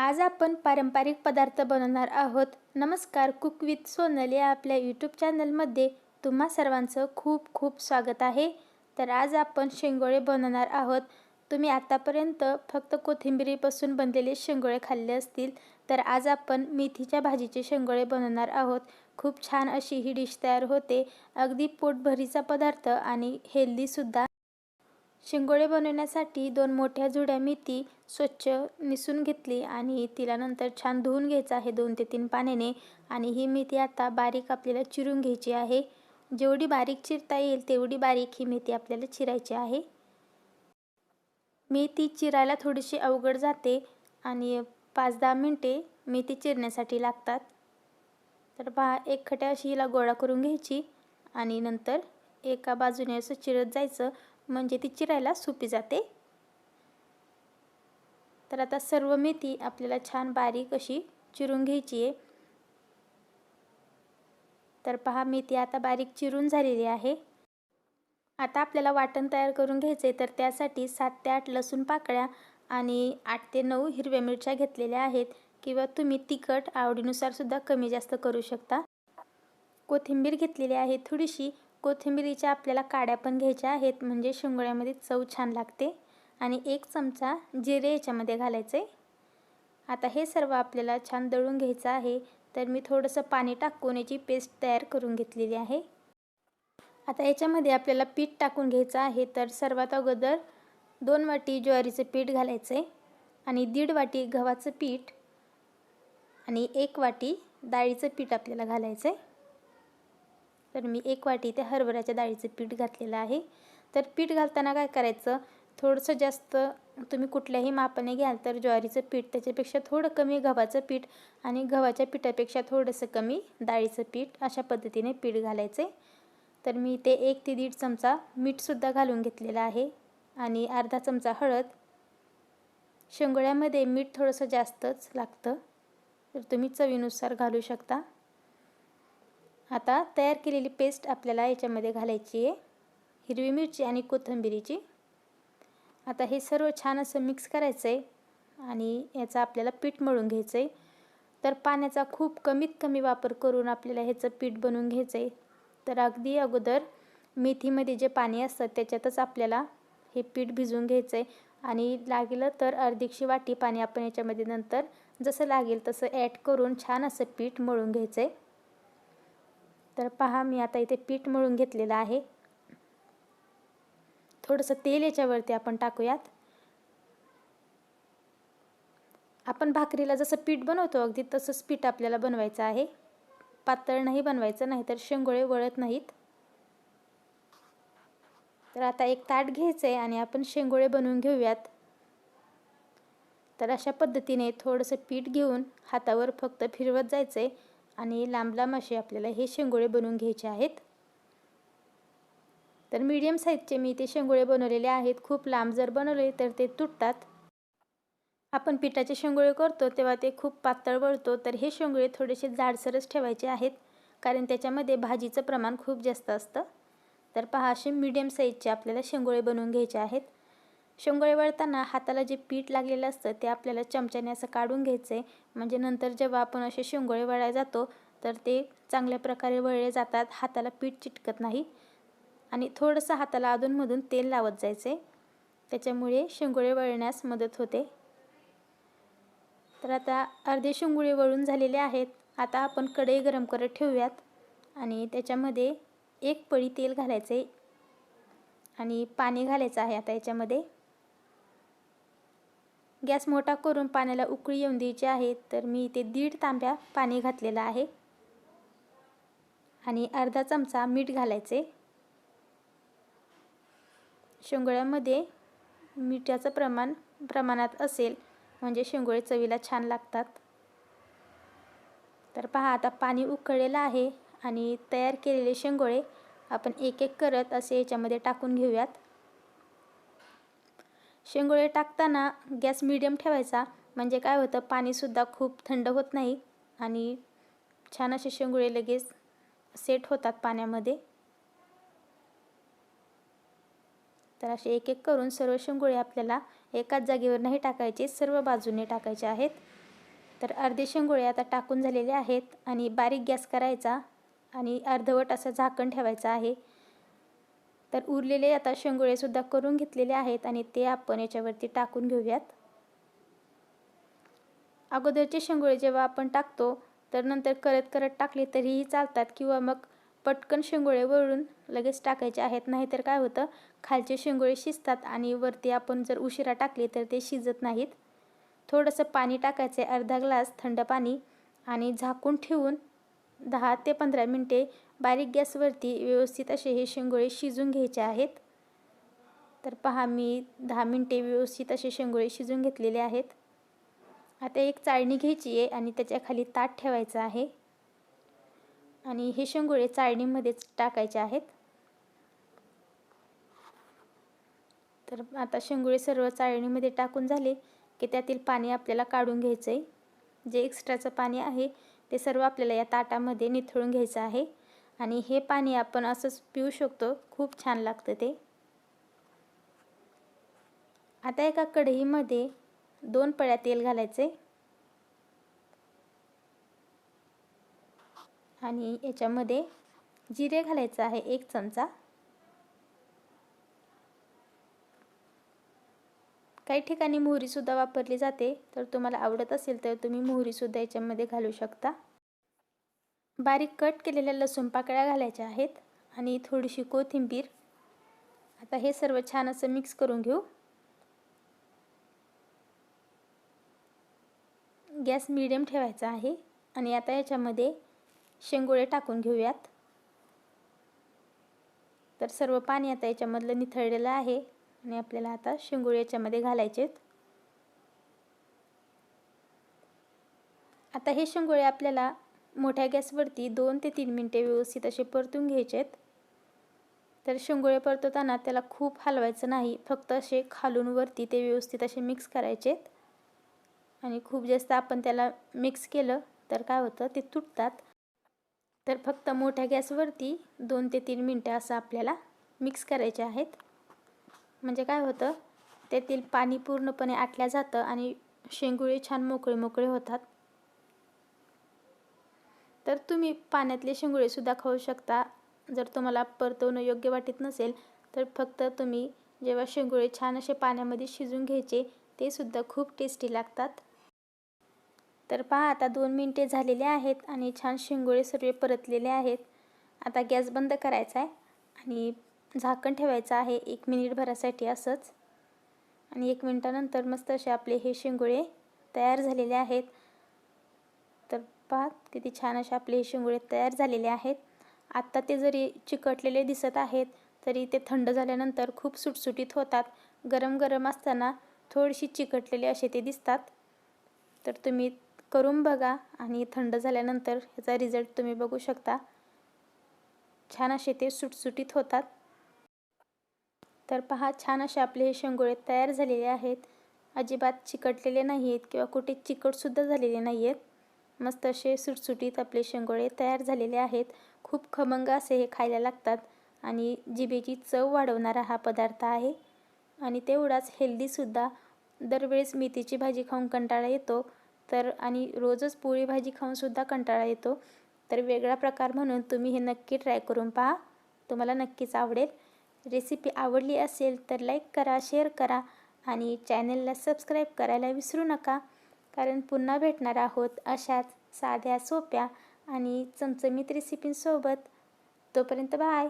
आज आपण पारंपरिक पदार्थ बनवणार आहोत. नमस्कार कुक विथ सोनल या आपल्या यूट्यूब चॅनलमध्ये तुम्हा सर्वांचं खूप खूप स्वागत आहे. तर आज आपण शेंगोळे बनवणार आहोत. तुम्ही आतापर्यंत फक्त कोथिंबिरीपासून बनलेले शेंगोळे खाल्ले असतील तर आज आपण मेथीच्या भाजीचे शेंगोळे बनवणार आहोत. खूप छान अशी ही डिश तयार होते. अगदी पोटभरीचा पदार्थ आणि हेल्दीसुद्धा शिंगोळे बनवण्यासाठी दोन मोठ्या जुड्या मेथी स्वच्छ निसून घेतली आणि तिला नंतर छान धुवून घ्यायचं आहे दोन ते तीन पाण्याने. आणि ही मेथी आता बारीक आपल्याला चिरून घ्यायची आहे. जेवढी बारीक चिरता येईल तेवढी बारीक ही मेथी आपल्याला चिरायची आहे. मेथी चिरायला थोडीशी अवघड जाते आणि पाच दहा मिनटे मेथी चिरण्यासाठी लागतात. तर पहा एक खट्या अशी हिला गोळा करून घ्यायची आणि नंतर एका बाजूने असं चिरत जायचं. म्हणजे ती चिरायला सोपी जाते. तर आता सर्व मेथी आपल्याला छान बारीक अशी चिरून घ्यायची आहे. तर पहा मेथी आता बारीक चिरून झालेली आहे. आता आपल्याला वाटण तयार करून घ्यायचे आहे तर त्यासाठी सात ते आठ लसूण पाकळ्या आणि आठ ते नऊ हिरव्या मिरच्या घेतलेल्या आहेत. किंवा तुम्ही तिखट आवडीनुसार सुद्धा कमी जास्त करू शकता. कोथिंबीर घेतलेली आहे थोडीशी कोथिंबिरीच्या आपल्याला काड्या पण घ्यायच्या आहेत म्हणजे शिंगोळ्यामध्ये चव छान लागते. आणि एक चमचा जिरे याच्यामध्ये घालायचं आहे आता हे सर्व आपल्याला छान दळून घ्यायचं आहे. तर मी थोडंसं पाणी टाकून याची पेस्ट तयार करून घेतलेली आहे. आता याच्यामध्ये आपल्याला पीठ टाकून घ्यायचं आहे. तर सर्वात अगोदर दोन वाटी ज्वारीचं पीठ घालायचं आहे आणि दीड वाटी गव्हाचं पीठ. आणि एक वाटी डाळीचं पीठ आपल्याला घालायचं आहे तर मी एक वाटी इथे हरभऱ्याच्या डाळीचं पीठ घातलेलं आहे. तर पीठ घालताना काय करायचं थोडंसं जास्त तुम्ही कुठल्याही मापाने घ्याल तर ज्वारीचं पीठ त्याच्यापेक्षा थोडं कमी गव्हाचं पीठ आणि गव्हाच्या पिठापेक्षा थोडंसं कमी डाळीचं पीठ अशा पद्धतीने पीठ घालायचे. तर मी ते एक ते दीड चमचा मीठसुद्धा घालून घेतलेलं आहे आणि अर्धा चमचा हळद. शेंगोळ्यामध्ये मीठ थोडंसं जास्तच लागतं तर तुम्ही चवीनुसार घालू शकता. आता तयार केलेली पेस्ट आपल्याला याच्यामध्ये घालायची आहे. हिरवी मिरची आणि कोथिंबिरीची. आता हे सर्व छान असं मिक्स करायचं आहे आणि याचा आपल्याला पीठ मळून घ्यायचं आहे तर पाण्याचा खूप कमीत कमी वापर करून आपल्याला ह्याचं पीठ बनवून घ्यायचं आहे तर अगदी अगोदर मेथीमध्ये जे पाणी असतं त्याच्यातच आपल्याला हे पीठ भिजवून घ्यायचं आहे आणि लागलं तर अर्धीकशी वाटी पाणी आपण याच्यामध्ये नंतर जसं लागेल तसं ॲड करून छान असं पीठ मळून घ्यायचं आहे तर पहा मी आता इथे पीठ मळून घेतलेलं आहे. थोडंसं तेल याच्यावरती आपण टाकूयात. आपण भाकरीला जसं पीठ बनवतो अगदी तसंच पीठ आपल्याला बनवायचं आहे. पातळ नाही बनवायचं नाही तर शेंगोळे वळत नाहीत. तर आता एक ताट घ्यायचं आहे आणि आपण शेंगोळे बनवून घेऊयात. तर अशा पद्धतीने थोडंसं पीठ घेऊन हातावर फक्त फिरवत जायचं आहे आणि लांब लांब असे आपल्याला हे शेंगोळे बनवून घ्यायचे आहेत. तर मीडियम साईजचे मी ते शेंगोळे बनवलेले आहेत. खूप लांब जर बनवले तर ते तुटतात. आपण पिठाचे शेंगोळे करतो तेव्हा ते खूप पातळ वळतो. तर हे शेंगोळे थोडेसे जाडसरच ठेवायचे आहेत कारण त्याच्यामध्ये भाजीचं प्रमाण खूप जास्त असतं. तर पहा असे मीडियम साईजचे आपल्याला शेंगोळे बनवून घ्यायचे आहेत. शेंगोळे वळताना हाताला जे पीठ लागलेलं असतं ते आपल्याला चमच्याने असं काढून घ्यायचं. आहे म्हणजे नंतर जेव्हा आपण असे शेंगोळे वळायला जातो तर ते चांगल्या प्रकारे वळले जातात. हाताला पीठ चिटकत नाही आणि थोडंसं हाताला अधूनमधून तेल लावत जायचे. त्याच्यामुळे शेंगोळे वळण्यास मदत होते. तर आता अर्धे शेंगोळे वळून झालेले आहेत. आता आपण कढई गरम करत ठेवूयात आणि त्याच्यामध्ये एक पळी तेल घालायचे आणि पाणी घालायचं आहे आता याच्यामध्ये. गॅस मोठा करून पाण्याला उकळी येऊन द्यायची आहे तर मी इथे दीड तांब्या पाणी घातलेलं आहे. आणि अर्धा चमचा मीठ घालायचे. शेंगोळ्यामध्ये मिठाचं प्रमाण प्रमाणात असेल म्हणजे शेंगोळे चवीला छान लागतात. तर पहा आता पाणी उकळलेलं आहे आणि तयार केलेले शेंगोळे आपण एक एक करत असे याच्यामध्ये टाकून घेऊयात. शेंगोळे टाकताना गॅस मिडियम ठेवायचा. म्हणजे काय होतं पाणीसुद्धा खूप थंड होत नाही आणि छान असे शेंगोळे लगेच सेट होतात पाण्यामध्ये. तर असे एक एक करून सर्व शेंगोळे आपल्याला एकाच जागेवर नाही टाकायचे सर्व बाजूने टाकायचे आहेत. तर अर्धे शेंगोळे आता टाकून झालेले आहेत आणि बारीक गॅस करायचा आणि अर्धवट असं झाकण ठेवायचं आहे. तर उरलेले आता शेंगोळेसुद्धा करून घेतलेले आहेत आणि ते आपण याच्यावरती टाकून घेऊयात. अगोदरचे शेंगोळे जेव्हा आपण टाकतो तर नंतर करत करत टाकले तरीही चालतात किंवा मग पटकन शेंगोळे वळून लगेच टाकायचे आहेत. नाहीतर काय होतं खालचे शेंगोळे शिजतात आणि वरती आपण जर उशिरा टाकले तर ते शिजत नाहीत. थोडंसं पाणी टाकायचं आहे अर्धा ग्लास थंड पाणी आणि झाकून ठेवून दहा ते पंधरा मिनटे बारीक गॅसवरती व्यवस्थित असे हे शेंगोळे शिजून घ्यायचे आहेत. तर पहा मी दहा मिनटे व्यवस्थित असे शेंगोळे शिजून घेतलेले आहेत. आता एक चाळणी घ्यायची आहे आणि त्याच्याखाली ताट ठेवायचं आहे. आणि हे शेंगोळे चाळणीमध्येच टाकायचे आहेत. तर आता शेंगोळे सर्व चाळणीमध्ये टाकून झाले की त्यातील पाणी आपल्याला काढून घ्यायचं आहे जे एक्स्ट्राचं पाणी आहे ते सर्व आपल्याला या ताटामध्ये निथळून घ्यायचं आहे. आणि हे पाणी आपण असंच पिऊ शकतो. खूप छान लागतं ते. आता एका कढईमध्ये दोन पळ्या तेल घालायचे. आणि याच्यामध्ये जिरे घालायचं आहे एक चमचा. काही ठिकाणी मोहरीसुद्धा वापरली जाते. तर तुम्हाला आवडत असेल तर तुम्ही मोहरीसुद्धा याच्यामध्ये घालू शकता. बारीक कट केलेल्या लसूण पाकळ्या घालायच्या आहेत आणि थोडीशी कोथिंबीर. आता हे सर्व छान असं मिक्स करून घेऊ. गॅस मिडियम ठेवायचा आहे आणि आता याच्यामध्ये शेंगोळे टाकून घेऊयात. तर सर्व पाणी आता याच्यामधलं निथळलेलं आहे आणि आपल्याला आता शेंगोळे याच्यामध्ये घालायचे आता हे शेंगोळे आपल्याला मोठ्या गॅसवरती दोन ते तीन मिनटे व्यवस्थित असे परतून घ्यायचे आहेत तर शेंगोळे परतवताना त्याला खूप हलवायचं नाही फक्त असे खालून वरती ते व्यवस्थित असे मिक्स करायचे आणि खूप जास्त आपण त्याला मिक्स केलं तर काय होतं ते तुटतात. तर फक्त मोठ्या गॅसवरती दोन ते तीन मिनटं असं आपल्याला मिक्स करायचे आहेत. म्हणजे काय होतं त्यातील पाणी पूर्णपणे आटल्या जातं आणि शेंगुळे छान मोकळे मोकळे होतात. तर तुम्ही पाण्यातले शेंगुळेसुद्धा खाऊ शकता. जर तुम्हाला परतवणं योग्य वाटत नसेल तर फक्त तुम्ही जेव्हा शेंगुळे छान असे पाण्यामध्ये शिजून घ्यायचे ते सुद्धा खूप टेस्टी लागतात. तर पहा आता दोन मिनटे झालेले आहेत आणि छान शेंगोळे सर्व परतलेले आहेत. आता गॅस बंद करायचा आहे आणि झाकण ठेवायचं आहे. एक मिनिटभरासाठी असंच. आणि एक मिनटानंतर मस्त असे आपले हे शेंगोळे तयार झालेले आहेत. पहा किती छान असे आपले हे शेंगोळे तयार झालेले आहेत. आत्ता ते जरी चिकटलेले दिसत आहेत तरी ते थंड झाल्यानंतर खूप सुटसुटीत होतात. गरम गरम असताना थोडीशी चिकटलेले असे ते दिसतात. तर तुम्ही करून बघा आणि थंड झाल्यानंतर ह्याचा रिझल्ट तुम्ही बघू शकता. छान असे ते सुटसुटीत होतात. तर पहा छान असे आपले हे शेंगोळे तयार झालेले आहेत. अजिबात चिकटलेले नाही आहेत किंवा कुठे चिकटसुद्धा झालेले नाही आहेत मस्त असे सुटसुटीत आपले शेंगोळे तयार झालेले आहेत. खूप खमंग असे हे खायला लागतात. आणि जिभेची चव वाढवणारा हा पदार्थ आहे. आणि तेवढाच हेल्दीसुद्धा दरवेळेस मेथीची भाजी खाऊन कंटाळा येतो. तर आणि रोजच पोळी भाजी खाऊनसुद्धा कंटाळा येतो. तर वेगळा प्रकार म्हणून तुम्ही हे नक्की ट्राय करून पहा. तुम्हाला नक्कीच आवडेल. रेसिपी आवडली असेल तर लाईक करा शेअर करा. आणि चॅनलला सबस्क्राईब करायला विसरू नका. कारण पुन्हा भेटणार आहोत अशाच साध्या सोप्या आणि चमचमीत रेसिपींसोबत तोपर्यंत बाय